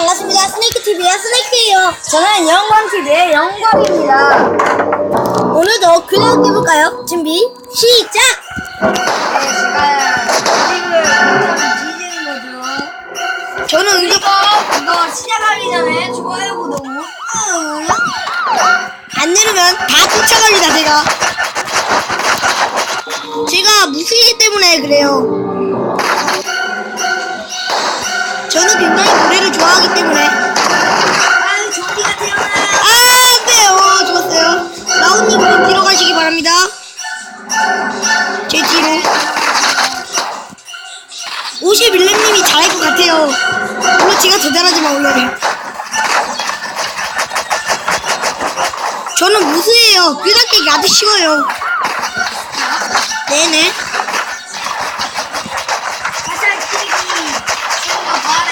반갑습니다. 스네이크 TV의 스네이크예요. 저는 영광 TV의 영광입니다. 오늘도 그냥 해볼까요? 준비 시작. 네, 제가 거죠. 저는 이거 이거 시작하기 전에 좋아요 구독 꾹. 안 누르면 다 쫓아갑니다. 제가 제가 무술이기 때문에 그래요. 저는 굉장히 노래를 좋아하기 때문에 아유 좀비가 태어나요. 아, 네, 어, 좋았어요. 라온님은 뒤로 가시기 바랍니다. 제 뒤로. 51렘님이 잘할 것 같아요. 물론 제가 더 잘하지만 원래는. 저는 무수해요. 뼈다귀기 아주 쉬워요. 네네. 가살 키기. 친구가 말해.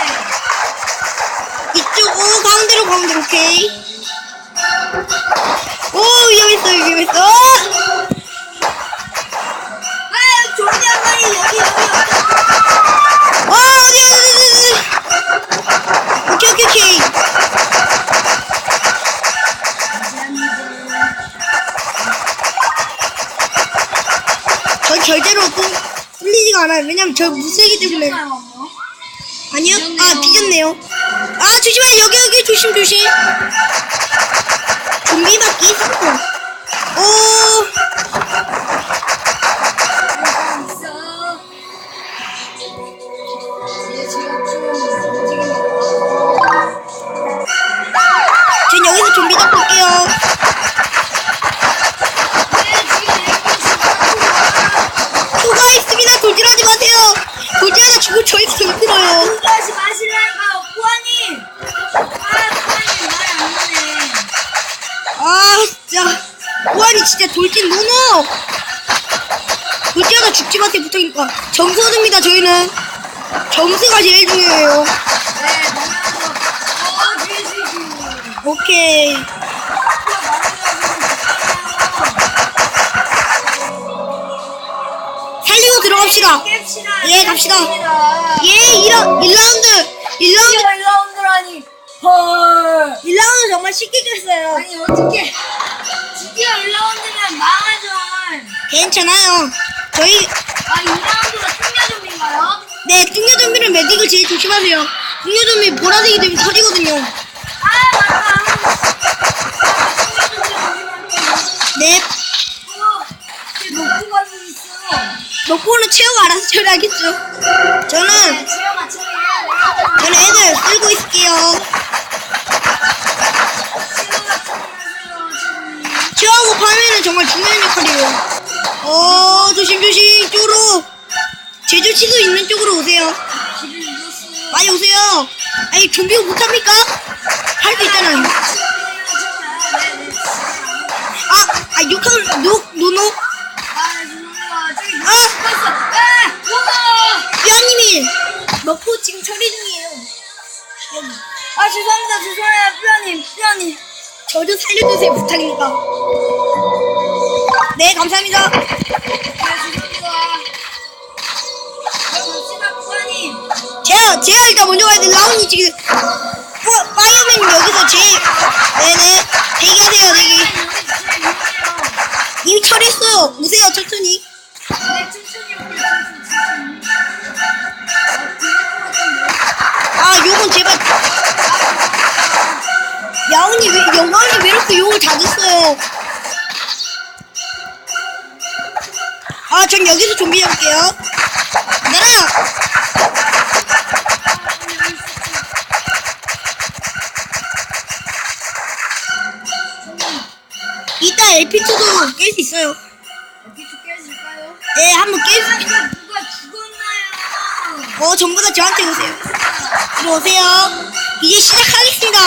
이쪽, 오, 가운데로, 가운데로, 오케이. 오, 위험했어, 위험했어. 아유 좀비 한 마리 여기 여기 여기. 어, 어디, 어디, 어디. 오케이, 오케이, 오케이. 전 절대로 뚫- 뚫리지가 않아요. 왜냐면 저 무쇠이기 때문에. 아니요? 아, 뒤졌네요. 아, 조심해. 여기, 여기, 조심, 조심. 좀비밖에 있어. 오, 있어. 이제 제가 좀 아, 진짜. 호환이 진짜 돌진 노노! 돌진하다 죽지 마세요, 부탁이니까. 점수 얻습니다, 저희는. 점수가 제일 중요해요. 오케이. 살리고 들어갑시다. 예, 갑시다. 예, 1라, 1라운드. 1라운드. 드디어 1라운드라니. 헐. 1라운드 정말 쉽게 깼어요. 아니, 어떻게. 드디어 1라운드면 망하죠. 괜찮아요. 저희, 아, 2라운드가 승려 좀비인가요? 네, 뚱녀 좀비는 메딕을 제일 조심하세요. 뚱녀 좀비 보라색이 되면 터지거든요. 아, 맞다. 아, 승려 좀비 조심할게요. 네, 어, 제 녹두 가고 있어. 녹보는 채우고 알아서 처리하겠죠. 저는, 네, 지영아. 저는 애들 쓸고 있을게요. 파면은 정말 중요한 역할이에요. 어, 조심조심, 이쪽으로. 제주치도 있는 쪽으로 오세요. 빨리 오세요. 아니, 좀비가 못합니까? 할 수 있잖아요. 아, 아, 욕하는, 노, 노노. 아 뼈님이 먹고 지금 처리 중이에요. 죄송합니다 죄송해요 뼈님 뼈님 저 좀 살려주세요, 부탁입니다. 네, 감사합니다. 제가, 제가 일단 먼저 가야 돼. 라온이 지금, 어, 파이어맨님 여기서 제일, 네네. 대기하세요, 대기. 이미 처리했어요. 오세요, 천천히. 아, 욕은 제발. 야옹이 왜, 영광이 왜 이렇게 욕을 자주 써요? 아, 전 여기서 좀비 잡을게요. 나라! 이따 LP2도 깰 수 있어요. 어떻게 깨질까요? 네, 한번 깰 수, 아 이거 누가 죽었나요 어, 전부 다 저한테 오세요. 들어오세요. 이제 시작하겠습니다.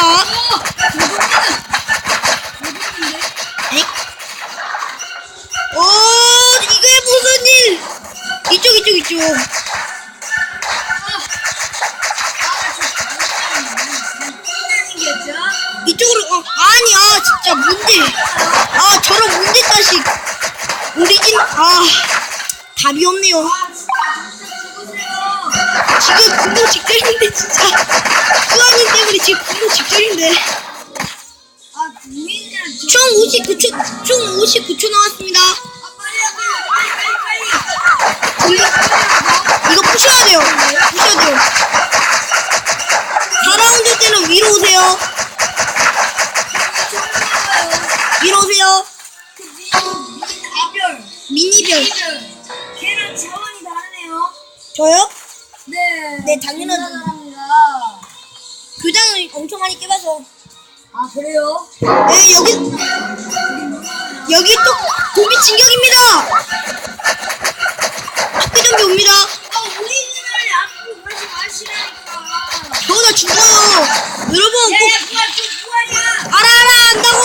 어 이게 무슨 일? 이쪽, 이쪽, 이쪽. 이쪽으로, 어, 아니야, 진짜 문제. 아, 저런 문제 자식. 오리진, 아, 답이 없네요. 지금 공부 직전인데, 진짜. 수아님 때문에. 아, 우리는 저. 총 59초, 총 59초 나왔습니다. 빨리. 이거 부셔야 돼요. 부셔야 돼요. 4라운드 때는 위로 오세요. 위로 오세요. 미니별. 네, 당연하죠. 교장을 엄청 많이 깨봐서. 아, 그래요? 네, 여기, 여기 또 도미 진격입니다. 학교 좀비 옵니다. 아, 우리나라에 앞으로 그러지 마시라니까. 저거 다 죽어요. 여러분, 야, 꼭 야, 좀 구하냐? 알아, 알아, 안다고.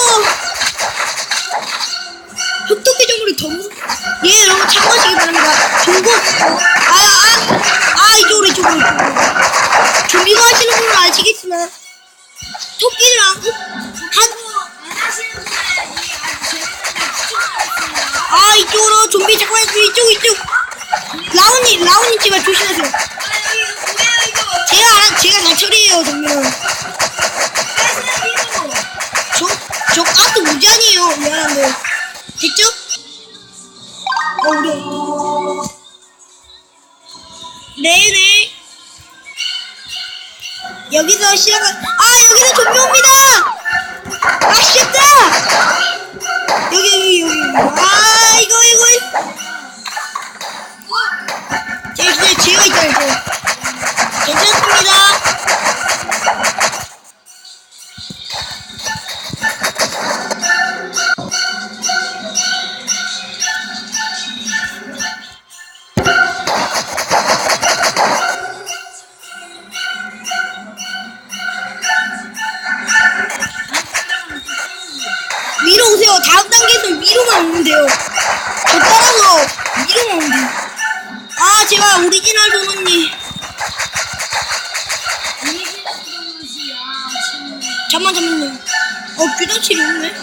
흑도끼 정글이 더 무섭. 예, 여러분 참 좀비가 하시는 분은 아시겠으나, 토끼를 안, 한, 안 하시는 분은 이 아주 재밌는 추천하겠습니다. 아, 이쪽으로 좀비 잠깐만, 이쪽, 이쪽. 라온님, 라온님 제발 조심하세요. 제가 제가 다 처리해요, 정말. 시작한, 아, 여기서 좀비 옵니다! 잠만, 잠만요. 어, 규정치이 없네.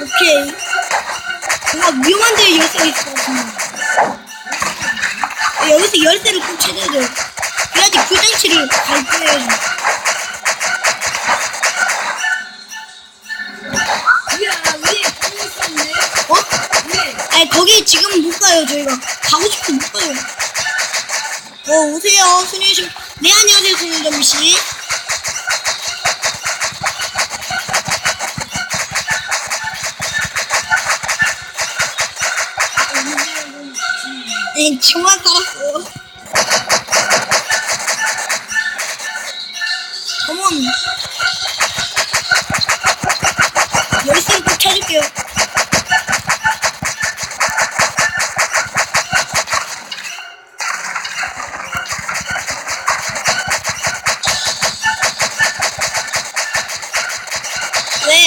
오케이. 뭔가 위험한 데 열쇠가 있을 것 같은데. 네, 여기서 열쇠를 꼭 찾아야 돼요. 그래야지 규정치를 발표해야지. 어? 아니 거기 지금 못 가요 저희가 가고 싶어도 못 가요 어 오세요 손예심 네 안녕하세요 손예점씨. 네 정말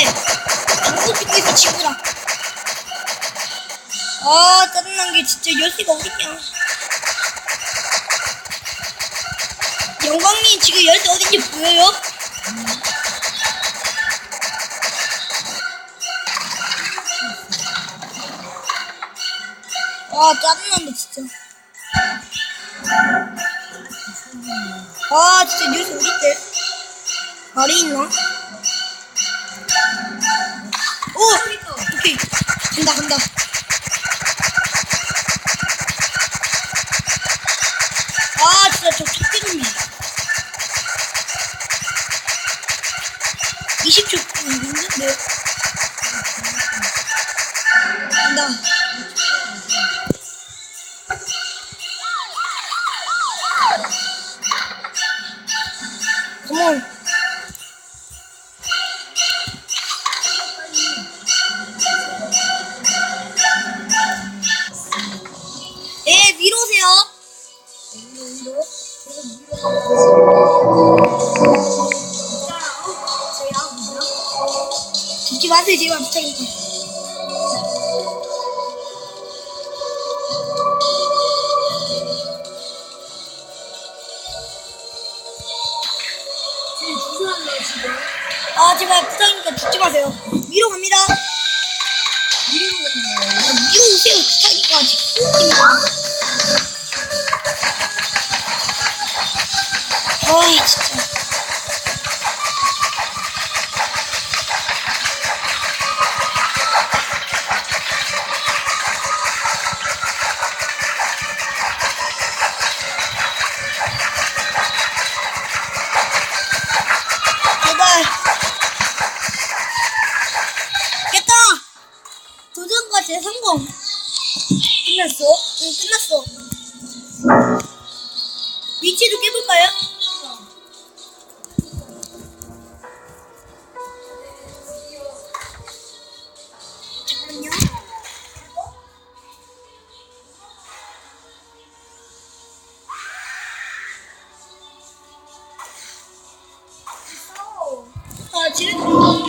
찍고 있어 친구랑 아 짜증난 게 진짜 열쇠가 어딨냐 영광님 지금 열쇠 어딘지 보여요? 아 짜증난다 진짜 아 진짜 열쇠 어딨대 말이 있나? 오! 오케이. 간다 간다. 아 진짜 저 토끼 좀비 20초 아 제발 부탁이니까 듣지 마세요. 위로 갑니다. 위로 오세요. 부탁이니까 아 진짜 끝났어? 응, 끝났어. 위치도 깨볼까요? 아, 지금